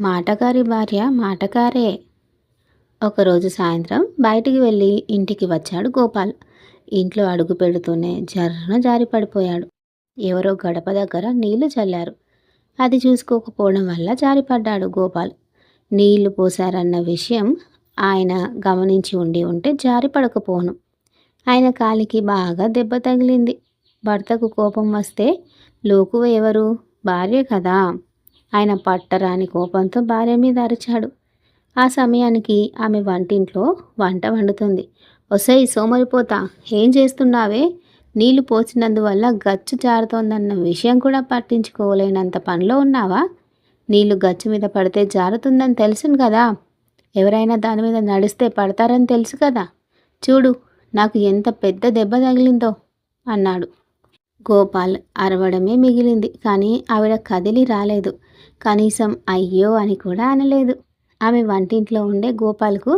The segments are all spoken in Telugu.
మాటగారి భార్య మాటకారే ఒకరోజు సాయంత్రం బయటికి వెళ్ళి ఇంటికి వచ్చాడు గోపాల్. ఇంట్లో అడుగు పెడుతూనే జర్రన జారి పడిపోయాడు. ఎవరో గడప దగ్గర నీళ్ళు చల్లారు. అది చూసుకోకపోవడం వల్ల జారిపడ్డాడు గోపాల్. నీళ్ళు పోసారన్న విషయం ఆయన గమనించి ఉండి ఉంటే జారి పడకపోను. ఆయన కాలికి బాగా దెబ్బ తగిలింది. భర్తకు కోపం వస్తే లోకువ ఎవరు? భార్య కదా. ఆయన పట్టరాని కోపంతో భార్య మీద అరిచాడు. ఆ సమయానికి ఆమె వంటింట్లో వంట వండుతుంది. ఒసై సోమరిపోతా ఏం చేస్తున్నావే? నీళ్ళు పోసినందువల్ల గచ్చు జారుతోందన్న విషయం కూడా పట్టించుకోలేనంత పనిలో ఉన్నావా? నీళ్ళు గచ్చు మీద పడితే జారుతుందని తెలుసును కదా. ఎవరైనా దాని మీద నడిస్తే పడతారని తెలుసు కదా. చూడు నాకు ఎంత పెద్ద దెబ్బ తగిలిందో అన్నాడు. గోపాల్ అరవడమే మిగిలింది. కానీ ఆవిడ కదిలి రాలేదు. కనీసం అయ్యో అని కూడా అనలేదు. ఆమె వంటింట్లో ఉండే గోపాల్కు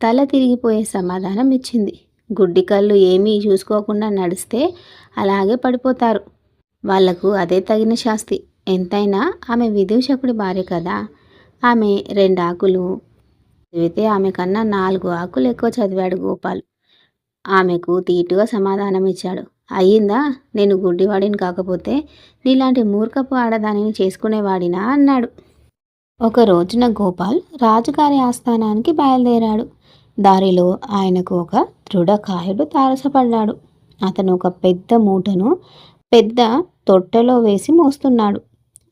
తల తిరిగిపోయే సమాధానం ఇచ్చింది. గుడ్డి కళ్ళు ఏమీ చూసుకోకుండా నడిస్తే అలాగే పడిపోతారు. వాళ్ళకు అదే తగిన శాస్తి. ఎంతైనా ఆమె విదూషకుడి భార్య కదా. ఆమె రెండు ఆకులు చదివితే ఆమె కన్నా నాలుగు ఆకులు ఎక్కువ చదివాడు గోపాల్. ఆమెకు తీటుగా సమాధానం ఇచ్చాడు. అయ్యిందా? నేను గుడ్డివాడిని కాకపోతే నీలాంటి మూర్ఖపు ఆడదానిని చేసుకునేవాడినా అన్నాడు. ఒక రోజున గోపాల్ రాజుగారి ఆస్థానానికి బయలుదేరాడు. దారిలో ఆయనకు ఒక దృఢకాయుడు తారసపడ్డాడు. అతను ఒక పెద్ద మూటను పెద్ద తొట్టెలో వేసి మోస్తున్నాడు.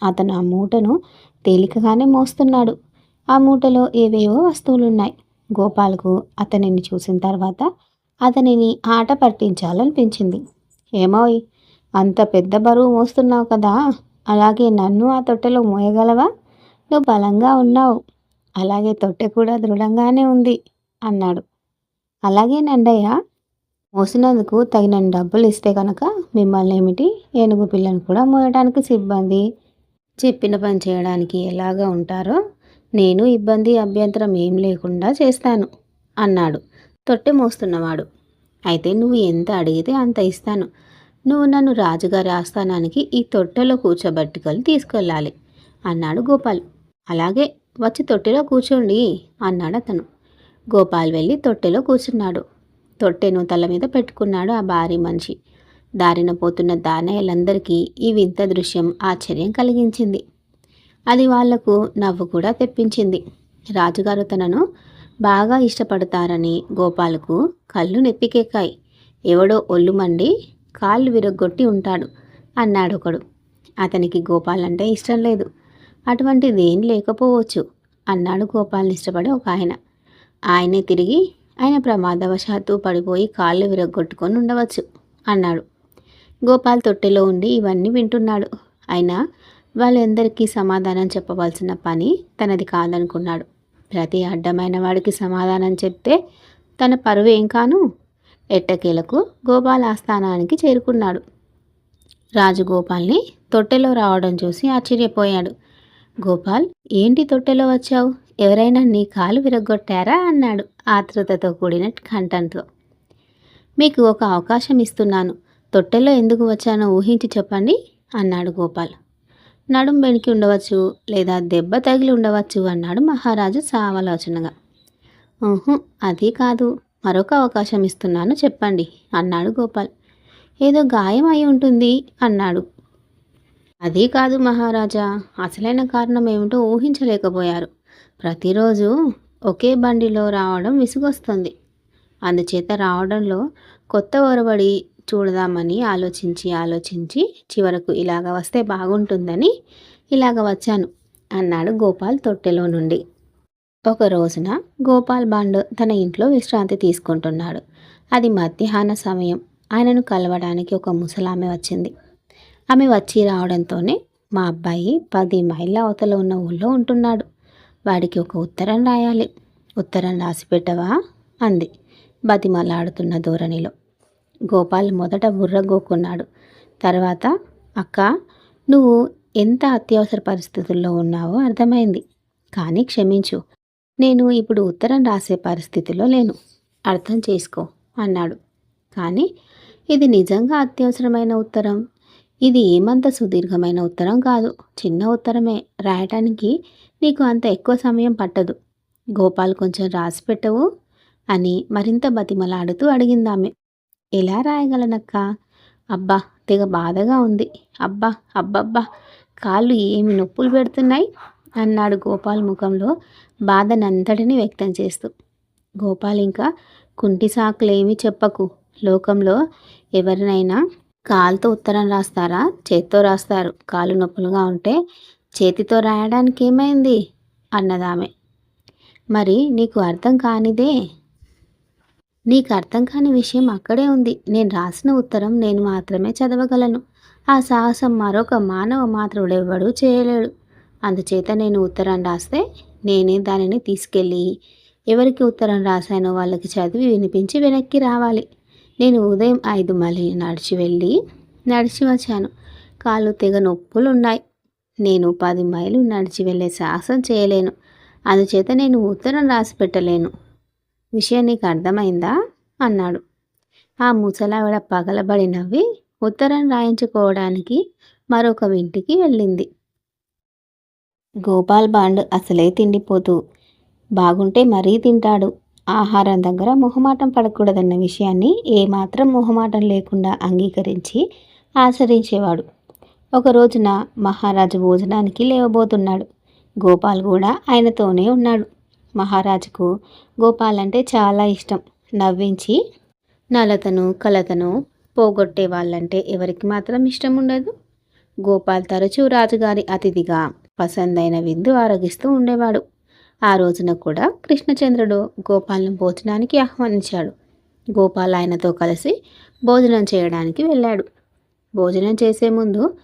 అతను ఆ మూటను తేలికగానే మోస్తున్నాడు. ఆ మూటలో ఏవేవో వస్తువులున్నాయి. గోపాల్కు అతనిని చూసిన తర్వాత అతనిని ఆట పట్టించాలనిపించింది. ఏమోయ్ అంత పెద్ద బరువు మోస్తున్నావు కదా అలాగే నన్ను ఆ తొట్టెలో మోయగలవా? నువ్వు బలంగా ఉన్నావు. అలాగే తొట్టె కూడా దృఢంగానే ఉంది అన్నాడు. అలాగే నండయ్య మోసినందుకు తగిన డబ్బులు ఇస్తే కనుక మిమ్మల్ని ఏమిటి? ఏనుగు పిల్లను కూడా మోయడానికి సిబ్బంది. చెప్పిన పని చేయడానికి ఎలాగా ఉంటారో నేను ఇబ్బంది అభ్యంతరం ఏం లేకుండా చేస్తాను అన్నాడు. తొట్టె మోస్తున్నవాడు. అయితే నువ్వు ఎంత అడిగితే అంత ఇస్తాను. నువ్వు నన్ను రాజుగారి ఆస్థానానికి ఈ తొట్టెలో కూర్చోబట్టుకొని తీసుకెళ్ళాలి అన్నాడు గోపాల్. అలాగే వచ్చి తొట్టెలో కూర్చోండి అన్నాడు అతను. గోపాల్ వెళ్ళి తొట్టెలో కూర్చున్నాడు. తొట్టెను తల మీద పెట్టుకున్నాడు ఆ భారీ మనిషి. దారిన పోతున్న దానయ్యలందరికీ ఈ వింత దృశ్యం ఆశ్చర్యం కలిగించింది. అది వాళ్ళకు నవ్వు కూడా తెప్పించింది. రాజుగారు తనను బాగా ఇష్టపడతారని గోపాలకు కళ్ళు నెప్పికెక్కాయి ఎవడో ఒళ్ళు మండి కాళ్ళు విరగ్గొట్టి ఉంటాడు అన్నాడు ఒకడు. అతనికి గోపాల్ అంటే ఇష్టం లేదు. అటువంటిదేం లేకపోవచ్చు అన్నాడు గోపాల్ని ఇష్టపడే ఒక ఆయన. ఆయనే తిరిగి ఆయన ప్రమాదవశాత్తు పడిపోయి కాళ్ళు విరగ్గొట్టుకొని ఉండవచ్చు అన్నాడు. గోపాల్ తొట్టెలో ఉండి ఇవన్నీ వింటున్నాడు. అయినా వాళ్ళందరికీ సమాధానం చెప్పవలసిన పని తనది కాదనుకున్నాడు. ప్రతి అడ్డమైన వాడికి సమాధానం చెప్తే తన పరువు ఏం కాను? ఎట్టకేలకు గోపాల్ ఆస్థానానికి చేరుకున్నాడు. రాజు గోపాల్ని తొట్టెలో రావడం చూసి ఆశ్చర్యపోయాడు. గోపాల్ ఏంటి తొట్టెలో వచ్చావు? ఎవరైనా నీ కాలు విరగొట్టారా అన్నాడు ఆతృతతో కూడిన కంఠంతో. మీకు ఒక అవకాశం ఇస్తున్నాను. తొట్టెలో ఎందుకు వచ్చానో ఊహించి చెప్పండి అన్నాడు గోపాల్. నడుం బెణికి ఉండవచ్చు లేదా దెబ్బ తగిలి ఉండవచ్చు అన్నాడు మహారాజు సావలోచనగా. ఊహు అది కాదు. మరొక అవకాశం ఇస్తున్నాను చెప్పండి అన్నాడు గోపాల్. ఏదో గాయం అయి ఉంటుంది అన్నాడు. అది కాదు మహారాజా. అసలైన కారణం ఏమిటో ఊహించలేకపోయారు. ప్రతిరోజు ఒకే బండిలో రావడం విసుగొస్తుంది. అందుచేత రావడంలో కొత్త ఒరబడి చూడదామని ఆలోచించి ఆలోచించి చివరకు ఇలాగ వస్తే బాగుంటుందని ఇలాగ వచ్చాను అన్నాడు గోపాల్ తొట్టెలో నుండి. ఒక రోజున గోపాల్ బాండ్ తన ఇంట్లో విశ్రాంతి తీసుకుంటున్నాడు. అది మధ్యాహ్న సమయం. ఆయనను కలవడానికి ఒక ముసలామె వచ్చింది. ఆమె వచ్చి రావడంతోనే మా అబ్బాయి పది మైళ్ళ అవతల ఉన్న ఊళ్ళో ఉంటున్నాడు. వాడికి ఒక ఉత్తరం రాయాలి. ఉత్తరం రాసి పెట్టవా? అంది బతిమలాడుతున్న ధోరణిలో. గోపాల్ మొదట బుర్రగోక్కున్నాడు తర్వాత అక్క నువ్వు ఎంత అత్యవసర పరిస్థితుల్లో ఉన్నావో అర్థమైంది. కానీ క్షమించు నేను ఇప్పుడు ఉత్తరం రాసే పరిస్థితిలో లేను. అర్థం చేసుకో అన్నాడు. కానీ ఇది నిజంగా అత్యవసరమైన ఉత్తరం? ఇది ఏమంత సుదీర్ఘమైన ఉత్తరం కాదు. చిన్న ఉత్తరమే. రాయటానికి నీకు అంత ఎక్కువ సమయం పట్టదు. గోపాల్ కొంచెం రాసి పెట్టవు అని మరింత బతిమలాడుతూ అడిగిందామె. ఎలా రాయగలనక్క? అబ్బా తెగ బాధగా ఉంది. అబ్బా అబ్బబ్బా కాళ్ళు ఏమి నొప్పులు పెడుతున్నాయి? అన్నాడు గోపాల్ ముఖంలో బాధనంతటిని వ్యక్తం చేస్తూ. గోపాల్ ఇంకా కుంటి సాకులేమి చెప్పకు. లోకంలో ఎవరినైనా కాలుతో ఉత్తరం రాస్తారా? చేత్తో రాస్తారు. కాలు నొప్పులుగా ఉంటే చేతితో రాయడానికి ఏమైంది అన్నదామె. మరి నీకు అర్థం కానిదే? నీకు అర్థం కాని విషయం అక్కడే ఉంది. నేను రాసిన ఉత్తరం నేను మాత్రమే చదవగలను. ఆ సాహసం మరొక మానవ మాత్రుడెవ్వడూ చేయలేడు. అందుచేత నేను ఉత్తరం రాస్తే నేనే దానిని తీసుకెళ్ళి ఎవరికి ఉత్తరం రాశానో వాళ్ళకి చదివి వినిపించి వెనక్కి రావాలి. నేను ఉదయం ఐదు మళ్ళీ నడిచి వెళ్ళి నడిచి వచ్చాను. కాళ్ళు తెగ నొప్పులు ఉన్నాయి నేను పది మైలు నడిచి వెళ్ళే సాహసం చేయలేను. అందుచేత నేను ఉత్తరం రాసి పెట్టలేను. విషయం నీకు అర్థమైందా? అన్నాడు. ఆ ముసలావిడ పగలబడి నవ్వి ఉత్తరం రాయించుకోవడానికి మరొక ఇంటికి వెళ్ళింది. గోపాల్ బాండ్ అసలే తిండిపోతూ బాగుంటే మరీ తింటాడు. ఆహారం దగ్గర మొహమాటం పడకూడదన్న విషయాన్ని ఏమాత్రం మొహమాటం లేకుండా అంగీకరించి ఆచరించేవాడు. ఒక రోజున మహారాజు భోజనానికి లేవబోతున్నాడు. గోపాల్ కూడా ఆయనతోనే ఉన్నాడు. మహారాజుకు గోపాల్ అంటే చాలా ఇష్టం. నవ్వించి నలతను కలతను పోగొట్టే వాళ్ళంటే ఎవరికి మాత్రం ఇష్టం ఉండదు. గోపాల్ తరచూ రాజుగారి అతిథిగా పసందైన విందు ఆరగిస్తూ ఉండేవాడు. ఆ రోజున కూడా కృష్ణచంద్రుడు గోపాల్ను భోజనానికి ఆహ్వానించాడు. గోపాల్ ఆయనతో కలిసి భోజనం చేయడానికి వెళ్ళాడు. భోజనం చేసే ముందు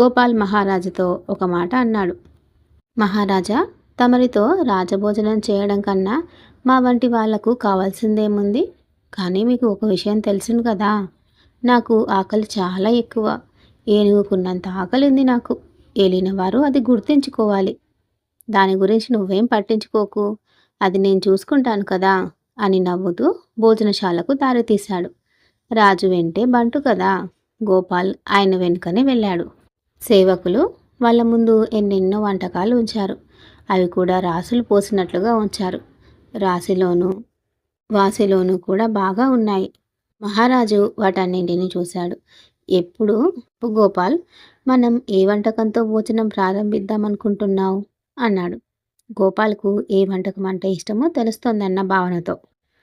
గోపాల్ మహారాజుతో ఒక మాట అన్నాడు. మహారాజా తమరితో రాజభోజనం చేయడం కన్నా మా వంటి వాళ్ళకు కావాల్సిందేముంది? కానీ మీకు ఒక విషయం తెలుసును కదా. నాకు ఆకలి చాలా ఎక్కువ. ఏనుగుకున్నంత ఆకలి ఉంది నాకు. ఏలినవారు అది గుర్తించుకోవాలి. దాని గురించి నువ్వేం పట్టించుకోకు. అది నేను చూసుకుంటాను కదా అని నవ్వుతూ భోజనశాలకు దారితీశాడు. రాజు వెంటే బంటు కదా. గోపాల్ ఆయన వెనుకనే వెళ్ళాడు. సేవకులు వాళ్ళ ముందు ఎన్నెన్నో వంటకాలు ఉంచారు. అవి కూడా రాసులు పోసినట్లుగా ఉంచారు. రాశిలోనూ వాసిలోనూ కూడా బాగా ఉన్నాయి. మహారాజు వాటన్నింటిని చూశాడు. ఎప్పుడు? గోపాల్ మనం ఏ వంటకంతో భోజనం ప్రారంభిద్దామనుకుంటున్నావు అన్నాడు. గోపాల్కు ఏ వంటకం అంటే ఇష్టమో తెలుస్తోందన్న భావనతో.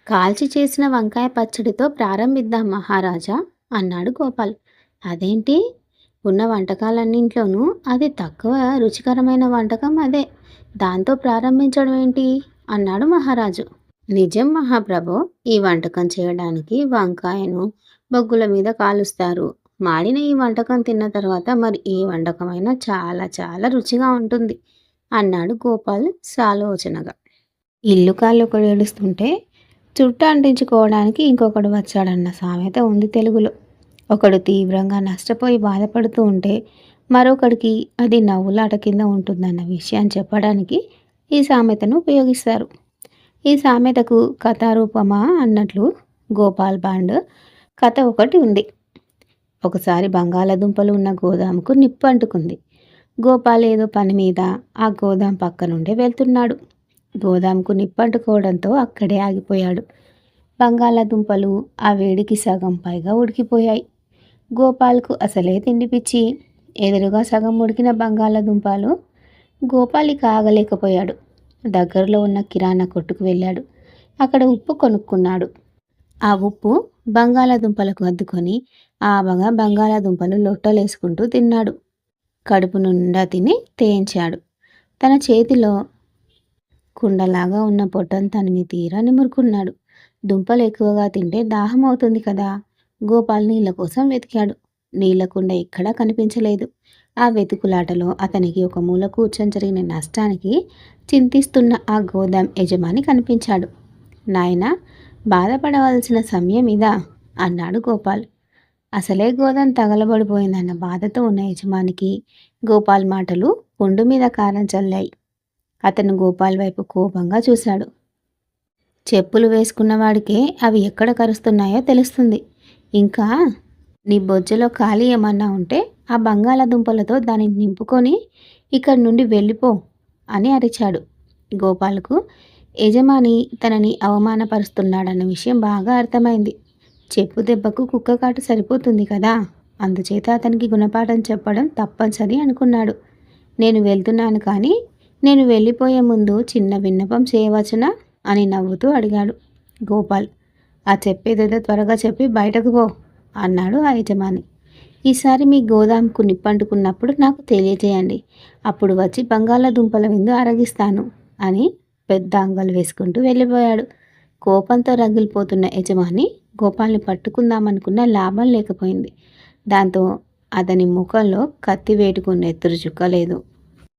కాల్చి చేసిన వంకాయ పచ్చడితో ప్రారంభిద్దాం మహారాజా అన్నాడు గోపాల్. అదేంటి? ఉన్న వంటకాలన్నింట్లోనూ అది తక్కువ రుచికరమైన వంటకం అదే. దాంతో ప్రారంభించడం ఏంటి? అన్నాడు మహారాజు. నిజం మహాప్రభు ఈ వంటకం చేయడానికి వంకాయను బొగ్గుల మీద కాలుస్తారు. మాడిన ఈ వంటకం తిన్న తర్వాత మరి ఏ వంటకమైనా చాలా చాలా రుచిగా ఉంటుంది అన్నాడు గోపాల్ సాలోచనగా. ఇల్లు కాళ్ళు ఒకడు ఏడుస్తుంటే చుట్ట అంటించుకోవడానికి ఇంకొకడు వచ్చాడన్న సామెత ఉంది తెలుగులో. ఒకడు తీవ్రంగా నష్టపోయి బాధపడుతూ ఉంటే మరొకడికి అది నవ్వులాట కింద ఉంటుందన్న విషయాన్ని చెప్పడానికి ఈ సామెతను ఉపయోగిస్తారు. ఈ సామెతకు కథారూపమా అన్నట్లు గోపాల్ బాండ్ కథ ఒకటి ఉంది. ఒకసారి బంగాళాదుంపలు ఉన్న గోదాముకు నిప్పు అంటుకుంది. గోపాల్ ఏదో పని మీద ఆ గోదాం పక్క నుండే వెళ్తున్నాడు గోదాంకు నిప్పంటుకోవడంతో అక్కడే ఆగిపోయాడు. బంగాళాదుంపలు ఆ వేడికి సగం పైగా ఉడికిపోయాయి. గోపాల్కు అసలే తిండిపిచ్చి ఎదురుగా సగం ఉడికిన బంగాళాదుంపలు గోపాలి కాగలేకపోయాడు. దగ్గరలో ఉన్న కిరాణా కొట్టుకు వెళ్ళాడు. అక్కడ ఉప్పు కొనుక్కున్నాడు. ఆ ఉప్పు బంగాళాదుంపలకు అద్దుకొని ఆబగా బంగాళాదుంపలు లొట్టలేసుకుంటూ తిన్నాడు. కడుపు నిండా తిని తేయించాడు. తన చేతిలో కుండలాగా ఉన్న పొట్టను తనివి తీరా నిమురుకున్నాడు. దుంపలు ఎక్కువగా తింటే దాహం అవుతుంది కదా. గోపాల్ నీళ్ళ కోసం వెతికాడు. నీళ్ళ కుండ ఎక్కడా కనిపించలేదు. ఆ వెతుకులాటలో అతనికి ఒక మూల కూర్చొని జరిగిన నష్టానికి చింతిస్తున్న ఆ గోదాం యజమాని కనిపించాడు. నాయన బాధపడవలసిన సమయం ఇదా అన్నాడు గోపాల్. అసలే గోదాం తగలబడిపోయిందన్న బాధతో ఉన్న యజమానికి గోపాల్ మాటలు పుండు మీద కారం చల్లాయి. అతను గోపాల్ వైపు కోపంగా చూశాడు. చెప్పులు వేసుకున్నవాడికే అవి ఎక్కడ కరుస్తున్నాయో తెలుస్తుంది. ఇంకా నీ బొజ్జలో ఖాళీ ఏమన్నా ఉంటే ఆ బంగాళాదుంపలతో దానిని నింపుకొని ఇక్కడి నుండి వెళ్ళిపో అని అరిచాడు. గోపాల్కు యజమాని తనని అవమానపరుస్తున్నాడన్న విషయం బాగా అర్థమైంది. చెప్పు దెబ్బకు కుక్క కాటు సరిపోతుంది కదా? అందుచేత అతనికి గుణపాఠం చెప్పడం తప్పనిసరి అనుకున్నాడు. నేను వెళ్తున్నాను కానీ నేను వెళ్ళిపోయే ముందు చిన్న విన్నపం చేయవచ్చునా అని నవ్వుతూ అడిగాడు గోపాల్. ఆ చెప్పేదేదో త్వరగా చెప్పి బయటకు పో. అన్నాడు ఆ యజమాని. ఈసారి మీ గోదాంకు నిప్పంటుకున్నప్పుడు నాకు తెలియజేయండి. అప్పుడు వచ్చి బంగాళాదుంపల విందు అరగిస్తాను అని పెద్ద అంగలు వేసుకుంటూ వెళ్ళిపోయాడు. కోపంతో రగిలిపోతున్న యజమాని గోపాల్ని పట్టుకుందామనుకున్న లాభం లేకపోయింది. దాంతో అతని ముఖంలో కత్తి వేటుకున్న ఎత్తురు చుక్కలేదు.